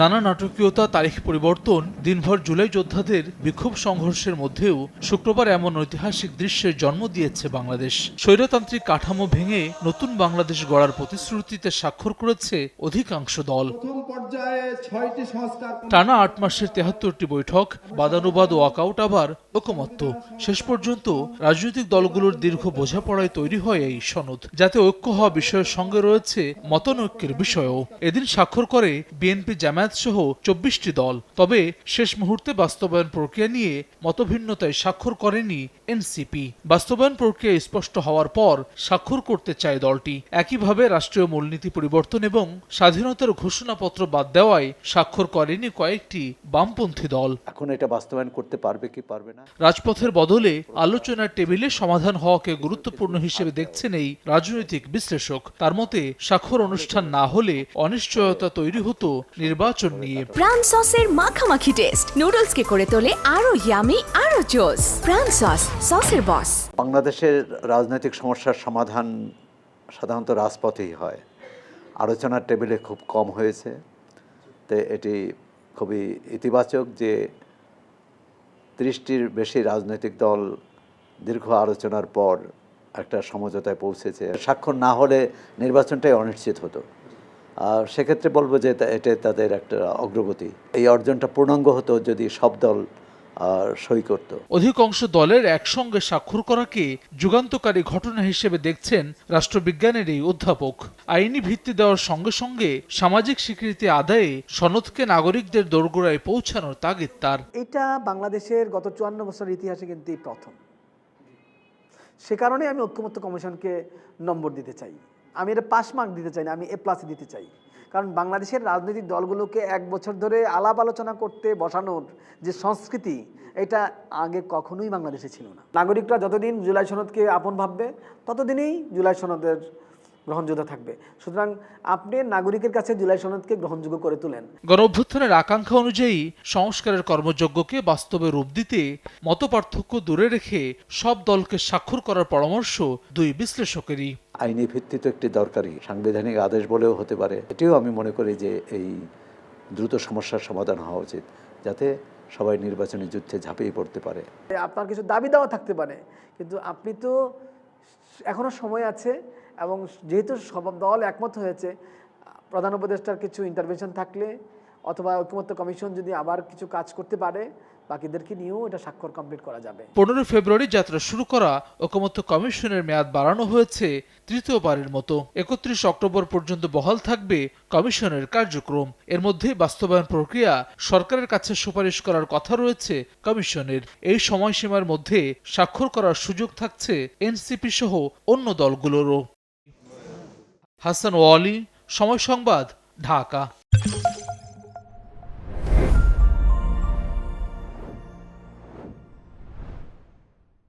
নানা নাটকীয়তা তারিখ পরিবর্তন দিনভর জুলাই যোদ্ধাদের বিক্ষোভ সংঘর্ষের মধ্যেও শুক্রবার এমন ঐতিহাসিক দৃশ্যের জন্ম দিয়েছে বাংলাদেশ। স্বৈরতান্ত্রিক কাঠামো ভেঙে নতুন বাংলাদেশ গড়ার প্রতিশ্রুতিতে স্বাক্ষর করেছে অধিকাংশ দল। টানা আট মাসের তেহাত্তরটি বৈঠক বাদানুবাদ ও ওয়াকআউট আবার ঐকমত্য শেষ পর্যন্ত রাজনৈতিক দলগুলোর দীর্ঘ বোঝাপড়ায় তৈরি হয় এই সনদ। যাতে ঐক্য হওয়া বিষয়ের সঙ্গে রয়েছে মতনৈক্যের বিষয়ও। এদিন স্বাক্ষর করে বিএনপি জামায়াত সহ চব্বিশটি দল। তবে শেষ মুহূর্তে বাস্তবায়ন প্রক্রিয়া নিয়ে মতভিন্নতায় স্বাক্ষর করেনি এনসিপি। বাস্তবায়ন প্রক্রিয়া স্পষ্ট হওয়ার পর স্বাক্ষর করতে চায় দলটি। একইভাবে রাষ্ট্রীয় মূলনীতি পরিবর্তন এবং স্বাধীনতার ঘোষণাপত্র বাদ দেওয়ায় স্বাক্ষর করেনি কয়েকটি বামপন্থী দল। এখন এটা বাস্তবায়ন করতে পারবে কি পারবে না? রাজপথের বদলে আলোচনার টেবিলে সমাধান হওয়াকে গুরুত্বপূর্ণ হিসেবে দেখছেন এই রাজনৈতিক বিশ্লেষক। তার মতে স্বাক্ষর অনুষ্ঠান না হলে অনিশ্চয়তা তৈরি হতো নির্বাচন নিয়ে। প্রাণ সসের মাখামাখি টেস্ট। নুডলসকে করে তোলে আরও ইয়ামি আরও জোস। প্রাণ সস সসের বস। বাংলাদেশের রাজনৈতিক সমস্যার সমাধান সাধারণত রাজপথেই হয়। আলোচনার টেবিলে খুব কম হয়েছে। তো এটি খুবই ইতিবাচক যে ত্রিশটির বেশি রাজনৈতিক দল দীর্ঘ আলোচনার পর একটা সমঝোতায় পৌঁছেছে। স্বাক্ষর না হলে নির্বাচনটাই অনিশ্চিত হতো। আর সেক্ষেত্রে বলব যে এটা তাদের একটা অগ্রগতি। এই অর্জনটা পূর্ণাঙ্গ হতো যদি সব দল সই করতো। অধিকাংশ দলের একসঙ্গে স্বাক্ষর করাকে যুগান্তকারী ঘটনা হিসেবে দেখছেন রাষ্ট্রবিজ্ঞানের এই অধ্যাপক। আইনি ভিত্তি দেওয়ার সঙ্গে সঙ্গে সামাজিক স্বীকৃতি আদায়ে সনদকে নাগরিকদের দোরগোড়ায় পৌঁছানোর তাগিদ তার। এটা বাংলাদেশের গত চুয়ান্ন বছরের ইতিহাসে কিন্তু প্রথম। সে কারণে আমি ঐক্যমত্য কমিশনকে নম্বর দিতে চাই। আমি এটা পাস মার্ক দিতে চাই না আমি এ প্লাস দিতে চাই। কারণ বাংলাদেশের রাজনৈতিক দলগুলোকে এক বছর ধরে আলাপ আলোচনা করতে বসানোর যে সংস্কৃতি, এটা আগে কখনোই বাংলাদেশে ছিল না। নাগরিকরা যতদিন জুলাই সনদকে আপন ভাববে, ততদিনই জুলাই সনদের গ্রহণযোগ্য থাকবে। সুতরাং আপনি নাগরিকের কাছে জুলাই সনদকে গ্রহণযোগ্য করে তোলেন। গণ অভ্যুত্থানের আকাঙ্ক্ষা অনুযায়ী সংস্কারের কর্মযজ্ঞকে বাস্তবে রূপ দিতে মতপার্থক্য দূরে রেখে সব দলকে স্বাক্ষর করার পরামর্শ দুই বিশ্লেষকেরই। আইনি ভিত্তি তো একটি দরকারি সাংবিধানিক আদেশ বলেও হতে পারে। এটিও আমি মনে করি যে এই দ্রুত সমস্যার সমাধান হওয়া উচিত, যাতে সবাই নির্বাচনী যুদ্ধে ঝাঁপিয়ে পড়তে পারে। আপনার কিছু দাবি দেওয়া থাকতে পারে, কিন্তু আপনি তো এখনও সময় আছে এবং যেহেতু সব দল একমত হয়েছে, প্রধান উপদেষ্টার কিছু ইন্টারভেনশন থাকলে অথবা ঐক্যমত্য কমিশন যদি আবার কিছু কাজ করতে পারে, বাকিদেরকে নিয়েও এটা স্বাক্ষর কমপ্লিট করা যাবে। পনেরো ফেব্রুয়ারি যাত্রা শুরু করা ঐকমত্য কমিশনের মেয়াদ বাড়ানো হয়েছে তৃতীয়বারের মতো। একত্রিশ অক্টোবর পর্যন্ত বহাল থাকবে কমিশনের কার্যক্রম। এর মধ্যে বাস্তবায়ন প্রক্রিয়া সরকারের কাছে সুপারিশ করার কথা রয়েছে কমিশনের। এই সময়সীমার মধ্যে স্বাক্ষর করার সুযোগ থাকছে এনসিপি সহ অন্য দলগুলোরও। হাসান ওয়ালি, সময় সংবাদ, ঢাকা।